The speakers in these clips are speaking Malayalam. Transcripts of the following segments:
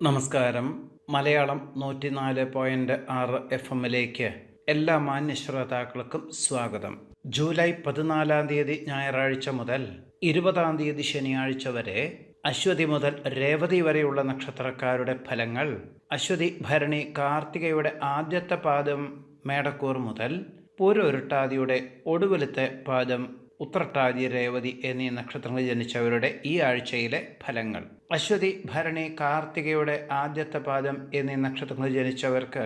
നമസ്കാരം. മലയാളം നൂറ്റിനാല് പോയിന്റ് ആറ് എഫ് എമ്മിലേക്ക് എല്ലാ മാന്യ ശ്രോതാക്കൾക്കും സ്വാഗതം. ജൂലൈ പതിനാലാം തീയതി ഞായറാഴ്ച മുതൽ ഇരുപതാം തീയതി ശനിയാഴ്ച വരെ അശ്വതി മുതൽ രേവതി വരെയുള്ള നക്ഷത്രക്കാരുടെ ഫലങ്ങൾ അശ്വതി ഭരണി കാർത്തികയുടെ ആദ്യത്തെ പാദം മേടക്കൂർ മുതൽ പൂരൊരുട്ടാതിയുടെ ഒടുവിലത്തെ പാദം ഉത്രട്ടാതി രേവതി എന്നീ നക്ഷത്രങ്ങളിൽ ജനിച്ചവരുടെ ഈ ആഴ്ചയിലെ ഫലങ്ങൾ. അശ്വതി ഭരണി കാർത്തികയുടെ ആദ്യത്തെ പാദം എന്നീ നക്ഷത്രങ്ങളിൽ ജനിച്ചവർക്ക്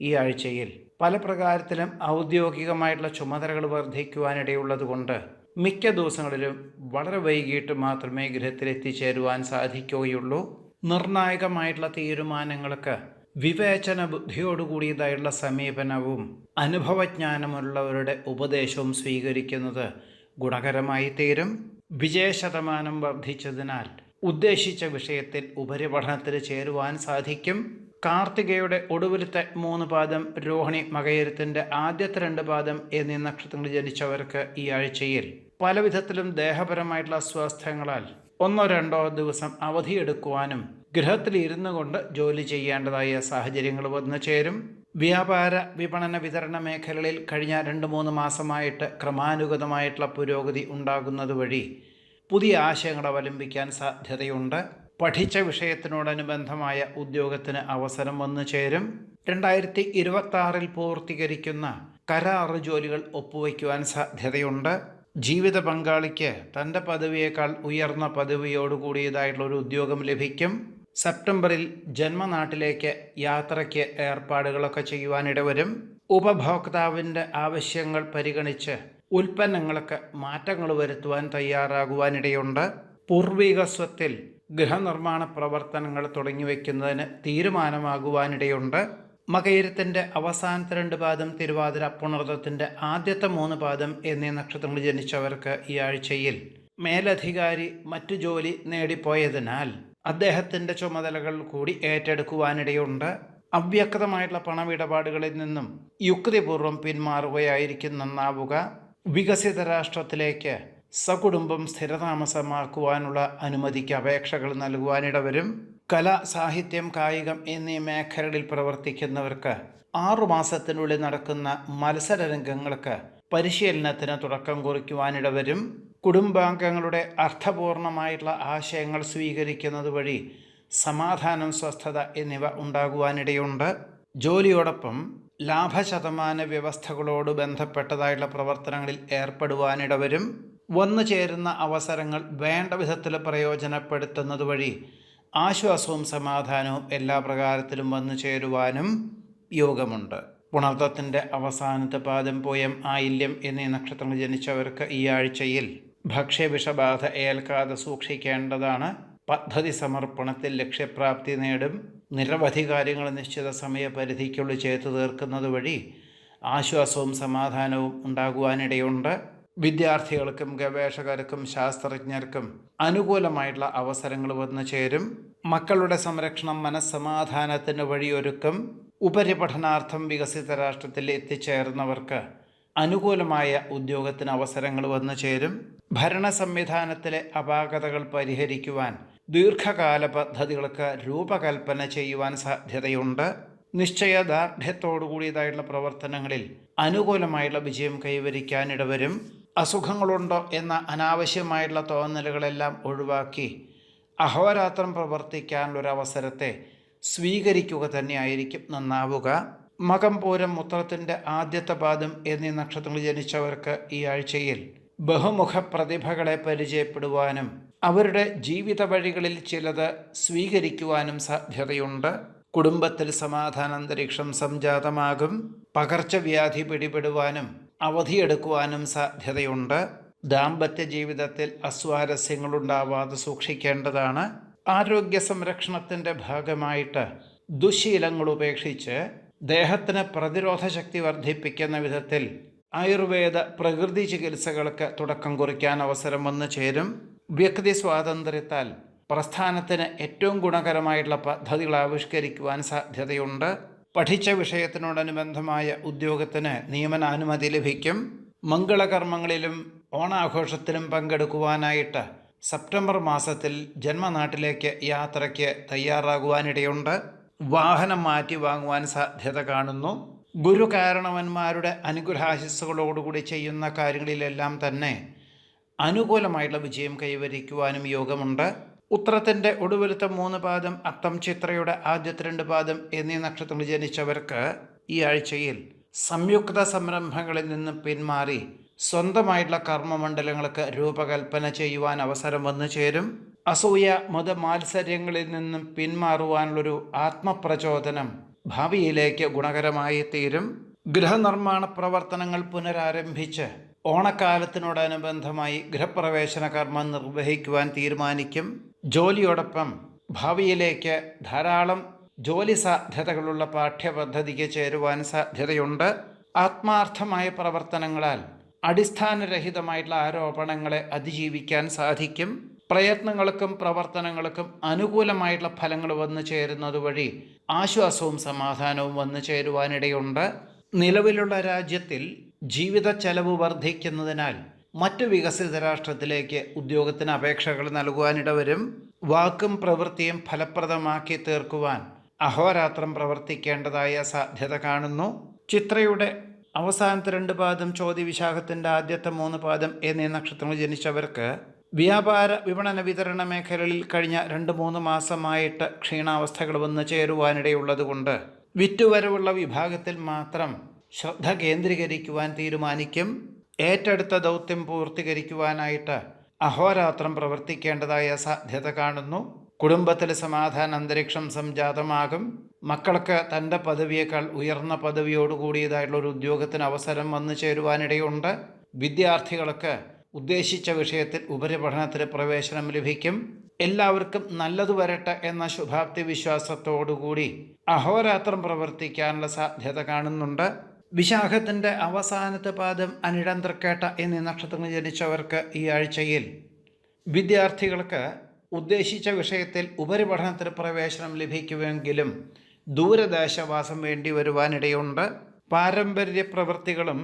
ഈ ആഴ്ചയിൽ പല പ്രകാരത്തിലും ഔദ്യോഗികമായിട്ടുള്ള ചുമതലകൾ വർദ്ധിക്കുവാനിടയുള്ളതുകൊണ്ട് മിക്ക ദിവസങ്ങളിലും വളരെ വൈകിട്ട് മാത്രമേ ഗൃഹത്തിൽ എത്തിച്ചേരുവാൻ സാധിക്കുകയുള്ളൂ. നിർണായകമായിട്ടുള്ള തീരുമാനങ്ങൾക്ക് വിവേചന ബുദ്ധിയോടുകൂടിയതായുള്ള സമീപനവും അനുഭവജ്ഞാനമുള്ളവരുടെ ഉപദേശവും സ്വീകരിക്കുന്നത് ഗുണകരമായി തീരും. വിജയശതമാനം വർദ്ധിച്ചതിനാൽ ഉദ്ദേശിച്ച വിഷയത്തിൽ ഉപരിപഠനത്തിന് ചേരുവാൻ സാധിക്കും. കാർത്തികയുടെ ഒടുവിലത്തെ മൂന്ന് പാദം രോഹിണി മകയരത്തിന്റെ ആദ്യത്തെ രണ്ട് പാദം എന്നീ നക്ഷത്രങ്ങൾ ജനിച്ചവർക്ക് ഈ ആഴ്ചയിൽ പല വിധത്തിലും ദേഹപരമായിട്ടുള്ള അസ്വാസ്ഥ്യങ്ങളാൽ ഒന്നോ രണ്ടോ ദിവസം അവധിയെടുക്കുവാനും ഗൃഹത്തിൽ ഇരുന്നു കൊണ്ട് ജോലി ചെയ്യേണ്ടതായ സാഹചര്യങ്ങൾ വന്നു ചേരും. വ്യാപാര വിപണന വിതരണ മേഖലകളിൽ കഴിഞ്ഞ രണ്ട് മൂന്ന് മാസമായിട്ട് ക്രമാനുഗതമായിട്ടുള്ള പുരോഗതി ഉണ്ടാകുന്നത് വഴി പുതിയ ആശയങ്ങൾ അവലംബിക്കാൻ സാധ്യതയുണ്ട്. പഠിച്ച വിഷയത്തിനോടനുബന്ധമായ ഉദ്യോഗത്തിന് അവസരം വന്നു ചേരും. രണ്ടായിരത്തി ഇരുപത്തി പൂർത്തീകരിക്കുന്ന കരാറ് ജോലികൾ ഒപ്പുവയ്ക്കുവാൻ സാധ്യതയുണ്ട്. ജീവിത പങ്കാളിക്ക് തന്റെ പദവിയേക്കാൾ ഉയർന്ന പദവിയോടുകൂടിയതായിട്ടുള്ള ഒരു ഉദ്യോഗം ലഭിക്കും. സെപ്റ്റംബറിൽ ജന്മനാട്ടിലേക്ക് യാത്രയ്ക്ക് ഏർപ്പാടുകളൊക്കെ ചെയ്യുവാനിടവരും. ഉപഭോക്താവിന്റെ ആവശ്യങ്ങൾ പരിഗണിച്ച് ഉൽപ്പന്നങ്ങൾക്ക് മാറ്റങ്ങൾ വരുത്തുവാൻ തയ്യാറാകുവാനിടയുണ്ട്. പൂർവിക സ്വത്തിൽ ഗൃഹനിർമ്മാണ പ്രവർത്തനങ്ങൾ തുടങ്ങി വയ്ക്കുന്നതിന് തീരുമാനമാകുവാനിടയുണ്ട്. മകയിരത്തിന്റെ അവസാനത്തെ രണ്ട് പാദം തിരുവാതിര പുണർത്തത്തിന്റെ ആദ്യത്തെ മൂന്ന് പാദം എന്നീ നക്ഷത്രങ്ങൾ ജനിച്ചവർക്ക് ഈ ആഴ്ചയിൽ മേലധികാരി മറ്റു ജോലി നേടിപ്പോയതിനാൽ അദ്ദേഹത്തിന്റെ ചുമതലകൾ കൂടി ഏറ്റെടുക്കുവാനിടയുണ്ട്. അവ്യക്തമായിട്ടുള്ള പണമിടപാടുകളിൽ നിന്നും യുക്തിപൂർവം പിന്മാറുകയായിരിക്കും നന്നാവുക വികസിത രാഷ്ട്രത്തിലേക്ക് സകുടുംബം സ്ഥിരതാമസമാക്കുവാനുള്ള അനുമതിക്ക് അപേക്ഷകൾ നൽകുവാനിടവരും. കല സാഹിത്യം കായികം എന്നീ മേഖലകളിൽ പ്രവർത്തിക്കുന്നവർക്ക് ആറുമാസത്തിനുള്ളിൽ നടക്കുന്ന മത്സര രംഗങ്ങൾക്ക് പരിശീലനത്തിന് തുടക്കം കുറിക്കുവാനിടവരും. കുടുംബാംഗങ്ങളുടെ അർത്ഥപൂർണമായിട്ടുള്ള ആശയങ്ങൾ സ്വീകരിക്കുന്നത് വഴി സമാധാനം സ്വസ്ഥത എന്നിവ ഉണ്ടാകുവാനിടയുണ്ട്. ജോലിയോടൊപ്പം ലാഭശതമാന വ്യവസ്ഥകളോട് ബന്ധപ്പെട്ടതായുള്ള പ്രവർത്തനങ്ങളിൽ ഏർപ്പെടുവാനിടവരും. വന്നു ചേരുന്ന അവസരങ്ങൾ വേണ്ട വിധത്തിൽ പ്രയോജനപ്പെടുത്തുന്നത് വഴി ആശ്വാസവും സമാധാനവും എല്ലാ പ്രകാരത്തിലും വന്നു ചേരുവാനും യോഗമുണ്ട്. പുണർത്തത്തിന്റെ അവസാനത്തെ പാദം പോയം ആയില്യം എന്നീ നക്ഷത്രങ്ങൾ ജനിച്ചവർക്ക് ഈ ആഴ്ചയിൽ ഭക്ഷ്യവിഷബാധ ഏൽക്കാതെ സൂക്ഷിക്കേണ്ടതാണ്. പദ്ധതി സമർപ്പണത്തിൽ ലക്ഷ്യപ്രാപ്തി നേടും. നിരവധി കാര്യങ്ങൾ നിശ്ചിത സമയപരിധിക്കുള്ളിൽ ചെയ്തു തീർക്കുന്നത് വഴി ആശ്വാസവും സമാധാനവും ഉണ്ടാകുവാനിടയുണ്ട്. വിദ്യാർത്ഥികൾക്കും ഗവേഷകർക്കും ശാസ്ത്രജ്ഞർക്കും അനുകൂലമായിട്ടുള്ള അവസരങ്ങൾ വന്നു ചേരും. മക്കളുടെ സംരക്ഷണം മനസ്സമാധാനത്തിന് വഴിയൊരുക്കും. ഉപരിപഠനാർത്ഥം വികസിത രാഷ്ട്രത്തിൽ എത്തിച്ചേർന്നവർക്ക് അനുകൂലമായ ഉദ്യോഗത്തിന് അവസരങ്ങൾ വന്നു ചേരും. ഭരണ സംവിധാനത്തിലെ അപാകതകൾ പരിഹരിക്കുവാൻ ദീർഘകാല പദ്ധതികൾക്ക് രൂപകൽപ്പന ചെയ്യുവാൻ സാധ്യതയുണ്ട്. നിശ്ചയദാർഢ്യത്തോടുകൂടിയതായിട്ടുള്ള പ്രവർത്തനങ്ങളിൽ അനുകൂലമായുള്ള വിജയം കൈവരിക്കാനിടവരും അസുഖങ്ങളുണ്ടോ എന്ന അനാവശ്യമായുള്ള തോന്നലുകളെല്ലാം ഒഴിവാക്കി അഹോരാത്രം പ്രവർത്തിക്കാനുള്ളൊരവസരത്തെ സ്വീകരിക്കുക തന്നെയായിരിക്കും നന്നാവുക. മകം പൂരം മുത്രത്തിന്റെ ആദ്യത്തെ പാദം എന്നീ നക്ഷത്രങ്ങൾ ജനിച്ചവർക്ക് ഈ ആഴ്ചയിൽ ബഹുമുഖ പ്രതിഭകളെ പരിചയപ്പെടുവാനും അവരുടെ ജീവിത വഴികളിൽ ചിലത് സ്വീകരിക്കുവാനും സാധ്യതയുണ്ട്. കുടുംബത്തിൽ സമാധാനാന്തരീക്ഷം സംജാതമാകും. പകർച്ചവ്യാധി പിടിപെടുവാനും അവധിയെടുക്കുവാനും സാധ്യതയുണ്ട്. ദാമ്പത്യ ജീവിതത്തിൽ അസ്വാരസ്യങ്ങളുണ്ടാവാതെ സൂക്ഷിക്കേണ്ടതാണ്. ആരോഗ്യ സംരക്ഷണത്തിന്റെ ഭാഗമായിട്ട് ദുശീലങ്ങൾ ഉപേക്ഷിച്ച് ദേഹത്തിന് പ്രതിരോധ ശക്തി വർദ്ധിപ്പിക്കുന്ന വിധത്തിൽ ആയുർവേദ പ്രകൃതി ചികിത്സകൾക്ക് തുടക്കം കുറിക്കാൻ അവസരം വന്നു ചേരും. വ്യക്തി സ്വാതന്ത്ര്യത്താൽ പ്രസ്ഥാനത്തിന് ഏറ്റവും ഗുണകരമായിട്ടുള്ള പദ്ധതികൾ ആവിഷ്കരിക്കുവാൻ സാധ്യതയുണ്ട്. പഠിച്ച വിഷയത്തിനോടനുബന്ധമായ ഉദ്യോഗത്തിന് നിയമനാനുമതി ലഭിക്കും. മംഗളകർമ്മങ്ങളിലും ഓണാഘോഷത്തിലും പങ്കെടുക്കുവാനായിട്ട് സെപ്റ്റംബർ മാസത്തിൽ ജന്മനാട്ടിലേക്ക് യാത്രയ്ക്ക് തയ്യാറാകുവാനിടയുണ്ട്. വാഹനം മാറ്റി വാങ്ങുവാൻ സാധ്യത കാണുന്നു. ഗുരു കാരണവന്മാരുടെ അനുഗ്രഹാശിസ്സുകളോടുകൂടി ചെയ്യുന്ന കാര്യങ്ങളിലെല്ലാം തന്നെ അനുകൂലമായിട്ടുള്ള വിജയം കൈവരിക്കുവാനും യോഗമുണ്ട്. ഉത്രത്തിന്റെ ഒടുവിലത്തെ മൂന്ന് പാദം അത്തം ചിത്രയുടെ ആദ്യത്തെ രണ്ട് പാദം എന്നീ നക്ഷത്രങ്ങൾ ജനിച്ചവർക്ക് ഈ ആഴ്ചയിൽ സംയുക്ത സംരംഭങ്ങളിൽ നിന്ന് പിന്മാറി സ്വന്തമായിട്ടുള്ള കർമ്മമണ്ഡലങ്ങൾക്ക് രൂപകൽപ്പന ചെയ്യുവാൻ അവസരം വന്നു ചേരും. അസൂയ മത മാത്സര്യങ്ങളിൽ നിന്നും പിന്മാറുവാനുള്ളൊരു ആത്മപ്രചോദനം ഭാവിയിലേക്ക് ഗുണകരമായി തീരും. ഗൃഹനിർമ്മാണ പ്രവർത്തനങ്ങൾ പുനരാരംഭിച്ച് ഓണക്കാലത്തിനോടനുബന്ധമായി ഗൃഹപ്രവേശന കർമ്മം നിർവഹിക്കുവാൻ തീരുമാനിക്കും. ജോലിയോടൊപ്പം ഭാവിയിലേക്ക് ധാരാളം ജോലി സാധ്യതകളുള്ള പാഠ്യപദ്ധതിക്ക് ചേരുവാൻ സാധ്യതയുണ്ട്. ആത്മാർത്ഥമായ പ്രവർത്തനങ്ങളാൽ അടിസ്ഥാനരഹിതമായിട്ടുള്ള ആരോപണങ്ങളെ അതിജീവിക്കാൻ സാധിക്കും. പ്രയത്നങ്ങൾക്കും പ്രവർത്തനങ്ങൾക്കും അനുകൂലമായിട്ടുള്ള ഫലങ്ങൾ വന്നു ചേരുന്നത് വഴി ആശ്വാസവും സമാധാനവും വന്നു ചേരുവാനിടയുണ്ട്. നിലവിലുള്ള രാജ്യത്തിൽ ജീവിത ചെലവ് വർദ്ധിക്കുന്നതിനാൽ മറ്റു വികസിത രാഷ്ട്രത്തിലേക്ക് ഉദ്യോഗത്തിന് അപേക്ഷകൾ നൽകുവാനിടവരും വാക്കും പ്രവൃത്തിയും ഫലപ്രദമാക്കി തീർക്കുവാൻ അഹോരാത്രം പ്രവർത്തിക്കേണ്ടതായ സാധ്യത കാണുന്നു. ചിത്രയുടെ അവസാനത്തെ രണ്ട് പാദം ചോദ്യവിശാഖത്തിന്റെ ആദ്യത്തെ മൂന്ന് പാദം എന്നീ നക്ഷത്രങ്ങൾ ജനിച്ചവർക്ക് വ്യാപാര വിപണന വിതരണ മേഖലകളിൽ കഴിഞ്ഞ രണ്ട് മൂന്ന് മാസമായിട്ട് ക്ഷീണാവസ്ഥകൾ വന്ന് ചേരുവാനിടയുള്ളതുകൊണ്ട് വിറ്റുവരവുള്ള വിഭാഗത്തിൽ മാത്രം ശ്രദ്ധ കേന്ദ്രീകരിക്കുവാൻ തീരുമാനിക്കും. ഏറ്റെടുത്ത ദൗത്യം പൂർത്തീകരിക്കുവാനായിട്ട് അഹോരാത്രം പ്രവർത്തിക്കേണ്ടതായ സാധ്യത കാണുന്നു. കുടുംബത്തിൽ സമാധാന അന്തരീക്ഷം സംജാതമാകും. മക്കൾക്ക് തന്റെ പദവിയേക്കാൾ ഉയർന്ന പദവിയോട് കൂടിയതായിട്ടുള്ള ഒരു ഉദ്യോഗത്തിന് അവസരം വന്നു ചേരുവാനിടയുണ്ട്. വിദ്യാർത്ഥികൾക്ക് ഉദ്ദേശിച്ച വിഷയത്തിൽ ഉപരിപഠനത്തിന് പ്രവേശനം ലഭിക്കും. എല്ലാവർക്കും നല്ലത് വരട്ടെ എന്ന ശുഭാപ്തി വിശ്വാസത്തോടുകൂടി അഹോരാത്രം പ്രവർത്തിക്കാനുള്ള സാധ്യത കാണുന്നുണ്ട്. വിശാഖത്തിന്റെ അവസാനത്തെ പാദം അനിടം തൃക്കേട്ട എന്നീ നക്ഷത്രങ്ങൾ ജനിച്ചവർക്ക് ഈ ആഴ്ചയിൽ വിദ്യാർത്ഥികൾക്ക് ഉദ്ദേശിച്ച വിഷയത്തിൽ ഉപരിപഠനത്തിന് പ്രവേശനം ലഭിക്കുമെങ്കിലും ദൂരദേശവാസം വേണ്ടി വരുവാനിടയുണ്ട്. പാരമ്പര്യ പ്രവൃത്തികളും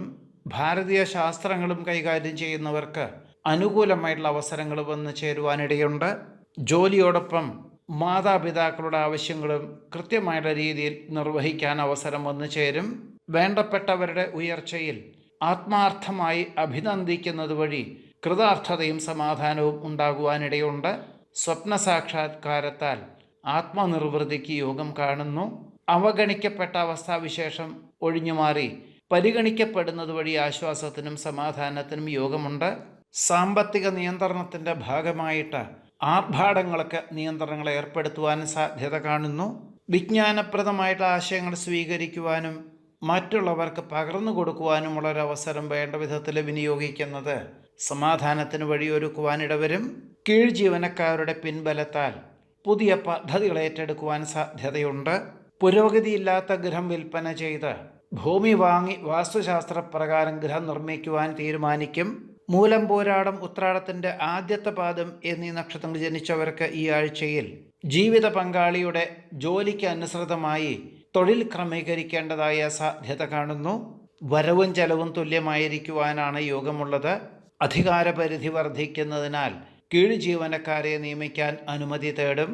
ഭാരതീയ ശാസ്ത്രങ്ങളും കൈകാര്യം ചെയ്യുന്നവർക്ക് അനുകൂലമായിട്ടുള്ള അവസരങ്ങൾ വന്നു ചേരുവാനിടയുണ്ട്. ജോലിയോടൊപ്പം മാതാപിതാക്കളുടെ ആവശ്യങ്ങളും കൃത്യമായുള്ള രീതിയിൽ നിർവഹിക്കാൻ അവസരം വന്നു ചേരും. വേണ്ടപ്പെട്ടവരുടെ ഉയർച്ചയിൽ ആത്മാർത്ഥമായി അഭിനന്ദിക്കുന്നത് വഴി കൃതാർത്ഥതയും സമാധാനവും ഉണ്ടാകുവാനിടയുണ്ട്. സ്വപ്ന സാക്ഷാത്കാരത്താൽ ആത്മനിർവൃതിക്ക് യോഗം കാണുന്നു. അവഗണിക്കപ്പെട്ട അവസ്ഥാവിശേഷം ഒഴിഞ്ഞുമാറി. പരിഗണിക്കപ്പെടുന്നത് വഴി ആശ്വാസത്തിനും സമാധാനത്തിനും യോഗമുണ്ട്. സാമ്പത്തിക നിയന്ത്രണത്തിന്റെ ഭാഗമായിട്ട് ആർഭാടങ്ങൾക്ക് നിയന്ത്രണങ്ങൾ ഏർപ്പെടുത്തുവാൻ സാധ്യത കാണുന്നു. വിജ്ഞാനപ്രദമായിട്ട് ആശയങ്ങൾ സ്വീകരിക്കുവാനും മറ്റുള്ളവർക്ക് പകർന്നു കൊടുക്കുവാനുമുള്ള ഒരു അവസരം വേണ്ട വിധത്തിൽ വിനിയോഗിക്കുന്നത് സമാധാനത്തിന് വഴിയൊരുക്കുവാനിടവരും. കീഴ് ജീവനക്കാരുടെ പിൻബലത്താൽ പുതിയ പദ്ധതികൾ ഏറ്റെടുക്കുവാൻ സാധ്യതയുണ്ട്. പുരോഗതിയില്ലാത്ത ഗൃഹം വിൽപ്പന ചെയ്ത് ഭൂമി വാങ്ങി വാസ്തുശാസ്ത്രപ്രകാരം ഗൃഹം നിർമ്മിക്കുവാൻ തീരുമാനിക്കും. മൂലം പോരാടം ഉത്രാടത്തിന്റെ ആദ്യത്തെ പാദം എന്നീ നക്ഷത്രങ്ങൾ ജനിച്ചവർക്ക് ഈ ആഴ്ചയിൽ ജീവിത പങ്കാളിയുടെ ജോലിക്ക് അനുസൃതമായി തൊഴിൽ ക്രമീകരിക്കേണ്ടതായ സാധ്യത കാണുന്നു. വരവും ചെലവും തുല്യമായിരിക്കുവാനാണ് യോഗമുള്ളത്. അധികാരപരിധി വർദ്ധിക്കുന്നതിനാൽ കീഴ് ജീവനക്കാരെ നിയമിക്കാൻ അനുമതി തേടും.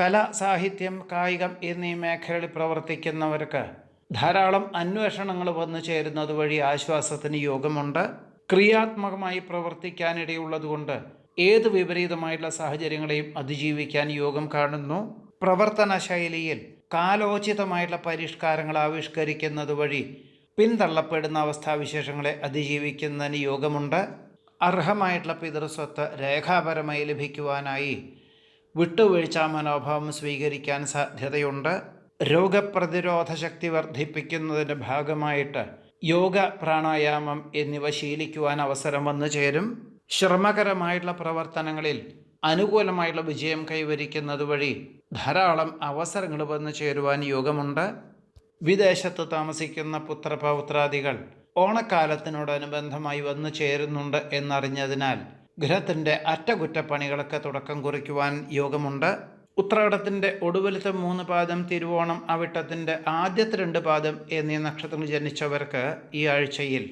കല സാഹിത്യം കായികം എന്നീ മേഖലകളിൽ പ്രവർത്തിക്കുന്നവർക്ക് ധാരാളം അന്വേഷണങ്ങൾ വന്നു ചേരുന്നത് വഴി ആശ്വാസത്തിന് യോഗമുണ്ട്. ക്രിയാത്മകമായി പ്രവർത്തിക്കാനിടയുള്ളതുകൊണ്ട് ഏത് വിപരീതമായിട്ടുള്ള സാഹചര്യങ്ങളെയും അതിജീവിക്കാൻ യോഗം കാണുന്നു. പ്രവർത്തന ശൈലിയിൽ കാലോചിതമായിട്ടുള്ള പരിഷ്കാരങ്ങൾ ആവിഷ്കരിക്കുന്നത് വഴി പിന്തള്ളപ്പെടുന്ന അവസ്ഥാവിശേഷങ്ങളെ അതിജീവിക്കുന്നതിന് യോഗമുണ്ട്. അർഹമായിട്ടുള്ള പിതൃസ്വത്ത് രേഖാപരമായി ലഭിക്കുവാനായി വിട്ടുവീഴ്ച മനോഭാവം സ്വീകരിക്കാൻ സാധ്യതയുണ്ട്. രോഗപ്രതിരോധ ശക്തി വർദ്ധിപ്പിക്കുന്നതിന്റെ ഭാഗമായിട്ട് യോഗ പ്രാണായാമം എന്നിവ ശീലിക്കുവാൻ അവസരം വന്നു ചേരും. ശ്രമകരമായിട്ടുള്ള പ്രവർത്തനങ്ങളിൽ അനുകൂലമായിട്ടുള്ള വിജയം കൈവരിക്കുന്നത് വഴി ധാരാളം അവസരങ്ങൾ വന്നു ചേരുവാൻ യോഗമുണ്ട്. വിദേശത്ത് താമസിക്കുന്ന പുത്രപൗത്രാദികൾ ഓണക്കാലത്തിനോടനുബന്ധമായി വന്നു ചേരുന്നുണ്ട് എന്നറിഞ്ഞതിനാൽ ഗൃഹത്തിന്റെ അറ്റകുറ്റപ്പണികൾക്ക് തുടക്കം കുറിക്കുവാൻ യോഗമുണ്ട്. ഉത്രാടത്തിന്റെ ഒടുവിലത്തെ മൂന്ന് പാദം തിരുവോണം അവിട്ടത്തിന്റെ ആദ്യത്തെ രണ്ട് പാദം എന്നീ നക്ഷത്രങ്ങൾ ജനിച്ചവർക്ക് ഈ ആഴ്ചയിൽ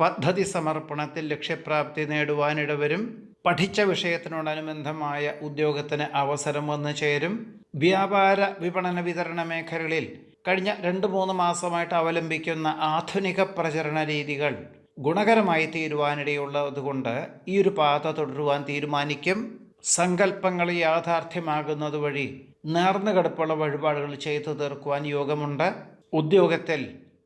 പദ്ധതി സമർപ്പണത്തിൽ ലക്ഷ്യപ്രാപ്തി നേടുവാനിടവരും. പഠിച്ച വിഷയത്തിനോടനുബന്ധമായ ഉദ്യോഗത്തിന് അവസരം വന്നു ചേരും. വ്യാപാര വിപണന വിതരണ മേഖലകളിൽ കഴിഞ്ഞ രണ്ട് മൂന്ന് മാസമായിട്ട് അവലംബിക്കുന്ന ആധുനിക പ്രചരണ രീതികൾ ഗുണകരമായി തീരുവാനിടയുള്ളതുകൊണ്ട് ഈ ഒരു പാത തുടരുവാൻ തീരുമാനിക്കും. സങ്കല്പങ്ങൾ യാഥാർത്ഥ്യമാകുന്നത് വഴി നേർന്നുകിടപ്പുള്ള വഴിപാടുകൾ ചെയ്തു തീർക്കുവാൻ യോഗമുണ്ട്. ഉദ്യോഗത്തിൽ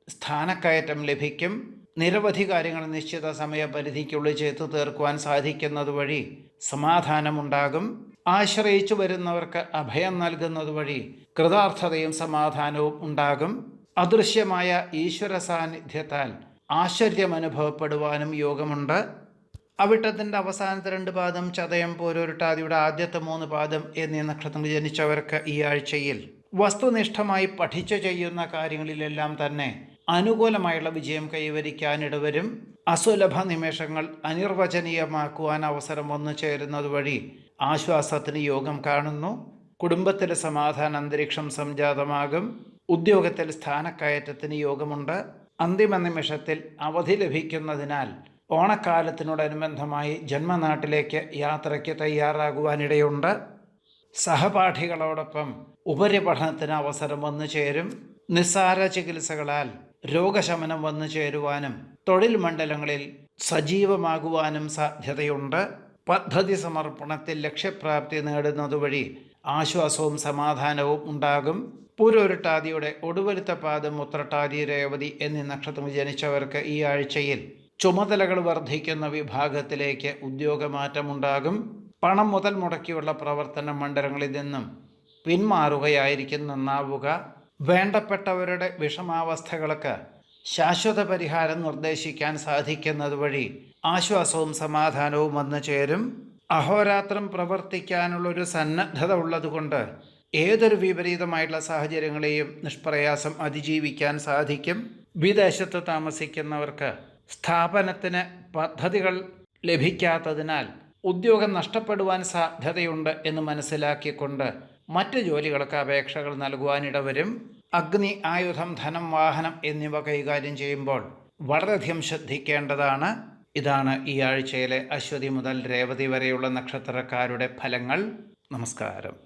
സ്ഥാനക്കയറ്റം ലഭിക്കും. നിരവധി കാര്യങ്ങൾ നിശ്ചിത സമയപരിധിക്കുള്ളിൽ ചെയ്തു തീർക്കുവാൻ സാധിക്കുന്നത് വഴി സമാധാനമുണ്ടാകും. ആശ്രയിച്ചു വരുന്നവർക്ക് അഭയം നൽകുന്നത് വഴി കൃതാർത്ഥതയും സമാധാനവും ഉണ്ടാകും. അദൃശ്യമായ ഈശ്വര സാന്നിധ്യത്താൽ ആശ്ചര്യം അനുഭവപ്പെടുവാനും യോഗമുണ്ട്. അവിട്ടത്തിന്റെ അവസാനത്തെ രണ്ട് പാദം ചതയം പോരൊരുട്ടാതിയുടെ ആദ്യത്തെ മൂന്ന് പാദം എന്നീ നക്ഷത്രങ്ങൾ ജനിച്ചവർക്ക് ഈ ആഴ്ചയിൽ വസ്തുനിഷ്ഠമായി പഠിച്ചു ചെയ്യുന്ന കാര്യങ്ങളിലെല്ലാം തന്നെ അനുകൂലമായുള്ള വിജയം കൈവരിക്കാനിടവരും. അസുലഭ നിമിഷങ്ങൾ അനിർവചനീയമാക്കുവാൻ അവസരം വന്നു ചേരുന്നത് വഴി ആശ്വാസത്തിന് യോഗം കാണുന്നു. കുടുംബത്തിലെ സമാധാന അന്തരീക്ഷം സംജാതമാകും. ഉദ്യോഗത്തിൽ സ്ഥാനക്കയറ്റത്തിന് യോഗമുണ്ട്. അന്തിമ നിമിഷത്തിൽ അവധി ലഭിക്കുന്നതിനാൽ ഓണക്കാലത്തിനോടനുബന്ധമായി ജന്മനാട്ടിലേക്ക് യാത്രയ്ക്ക് തയ്യാറാകുവാനിടയുണ്ട്. സഹപാഠികളോടൊപ്പം ഉപരിപഠനത്തിന് അവസരം വന്നു ചേരും. നിസ്സാര ചികിത്സകളാൽ രോഗശമനം വന്നു ചേരുവാനും തൊഴിൽ മണ്ഡലങ്ങളിൽ സജീവമാകുവാനും സാധ്യതയുണ്ട്. പദ്ധതി സമർപ്പണത്തിൽ ലക്ഷ്യപ്രാപ്തി നേടുന്നത് വഴി ആശ്വാസവും സമാധാനവും ഉണ്ടാകും. പൂരൊരുട്ടാതിയുടെ ഒടുവരുത്ത പാദം ഉത്രട്ടാതി രേവതി എന്നീ നക്ഷത്രം ജനിച്ചവർക്ക് ഈ ആഴ്ചയിൽ ചുമതലകൾ വർദ്ധിക്കുന്ന വിഭാഗത്തിലേക്ക് ഉദ്യോഗമാറ്റമുണ്ടാകും. പണം മുതൽ മുടക്കിയുള്ള പ്രവർത്തന മണ്ഡലങ്ങളിൽ നിന്നും പിന്മാറുകയായിരിക്കും നന്നാവുക. വേണ്ടപ്പെട്ടവരുടെ വിഷമാവസ്ഥകൾക്ക് ശാശ്വത പരിഹാരം നിർദ്ദേശിക്കാൻ സാധിക്കുന്നത് വഴി ആശ്വാസവും സമാധാനവും വന്നു ചേരും. അഹോരാത്രം പ്രവർത്തിക്കാനുള്ള ഒരു സന്നദ്ധത ഉള്ളതുകൊണ്ട് ഏതൊരു വിപരീതമായിട്ടുള്ള സാഹചര്യങ്ങളെയും നിഷ്പ്രയാസം അതിജീവിക്കാൻ സാധിക്കും. വിദേശത്ത് താമസിക്കുന്നവർക്ക് സ്ഥാപനത്തിന് പദ്ധതികൾ ലഭിക്കാത്തതിനാൽ ഉദ്യോഗം നഷ്ടപ്പെടുവാൻ സാധ്യതയുണ്ട് എന്ന് മനസ്സിലാക്കിക്കൊണ്ട് മറ്റ് ജോലികൾക്ക് അപേക്ഷകൾ നൽകുവാനിടവരും. അഗ്നി ആയുധം ധനം വാഹനം എന്നിവ കൈകാര്യം ചെയ്യുമ്പോൾ വളരെയധികം ശ്രദ്ധിക്കേണ്ടതാണ്. ഇതാണ് ഈ ആഴ്ചയിലെ അശ്വതി മുതൽ രേവതി വരെയുള്ള നക്ഷത്രക്കാരുടെ ഫലങ്ങൾ. നമസ്കാരം.